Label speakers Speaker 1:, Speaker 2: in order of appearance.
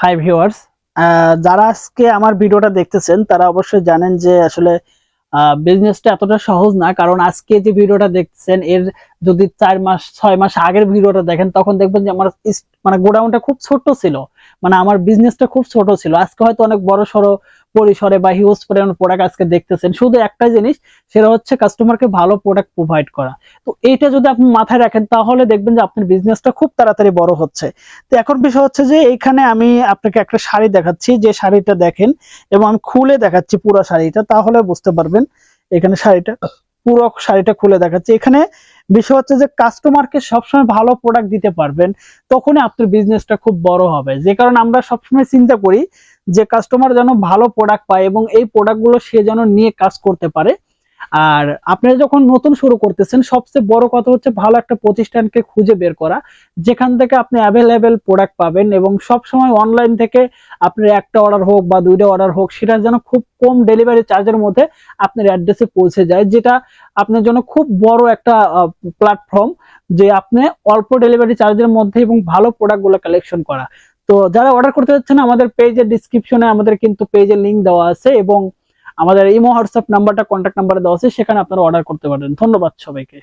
Speaker 1: Hi viewers যারা আজকে আমার ভিডিওটা দেখতেছেন, তারা অবশ্যই জানেন যে আসলে বিজনেসটা এতটা সহজ না, কারণ আজকে যে ভিডিওটা দেখছেন এর যদি চার মাস, ছয় মাস আগের ভিডিওটা দেখেন, তখন দেখবেন যে আমার মানে গোডাউনটা খুব ছোট ছিল। মানে আমার বিজনেসটা খুব ছোট ছিল। আজকে হয়তো অনেক বড় সড়ো পরিসরে বা হিউজ পরিমাণ প্রোডাক্ট আজকে দেখতেছেন, শুধু একটা জিনিস, সেটা হচ্ছে কাস্টমারকে ভালো প্রোডাক্ট প্রোভাইড করা। তো এইটা যদি আপনি মাথায় রাখেন, তাহলে দেখবেন যে আপনার বিজনেসটা খুব তাড়াতাড়ি বড় হচ্ছে। তো এখন বিষয় হচ্ছে যে, এইখানে আমি আপনাকে একটা শাড়ি দেখাচ্ছি, যে শাড়িটা দেখেন, এবং আমি খুলে দেখাচ্ছি পুরো শাড়িটা, তাহলে বুঝতে পারবেন এখানে শাড়িটা। পুরো শাড়িটা খুলে দেখাচ্ছি। এখানে বিষয় হচ্ছে যে কাস্টমারকে সবসময় ভালো প্রোডাক্ট দিতে পারবেন, তখনই আপনার বিজনেসটা খুব বড় হবে। যে কারণে আমরা সবসময় চিন্তা করি যে কাস্টমার যেন ভালো প্রোডাক্ট পায় এবং এই প্রোডাক্টগুলো সে যেন নিয়ে কাজ করতে পারে। আর আপনারা যখন নতুন শুরু করতেছেন, সবচেয়ে বড় কথা হচ্ছে ভালো একটা প্রতিষ্ঠানকে খুঁজে বের করা। যেখান থেকে আপনি অ্যাভেলেবেল প্রোডাক্ট পাবেন এবং সব সময় অনলাইন থেকে আপনার একটা অর্ডার হোক বা দুইটা অর্ডার হোক, সেটা যেন খুব কম ডেলিভারি চার্জের মধ্যে আপনার অ্যাড্রেসে পৌঁছে যায়, যেটা আপনার জন্য খুব বড় একটা প্ল্যাটফর্ম যে আপনি অল্প ডেলিভারি চার্জের মধ্যে এবং ভালো প্রোডাক্টগুলো কালেকশন করা। তো যারা অর্ডার করতে যাচ্ছেন, আমাদের পেজের ডিসক্রিপশনে আমাদের কিন্তু পেজের লিংক দেওয়া আছে এবং আমাদের এই হোয়াটসঅ্যাপ নাম্বারটা কন্ট্যাক্ট নাম্বারে দেওয়া আছে, সেখানে আপনারা অর্ডার করতে পারেন ধন্যবাদ সবাইকে।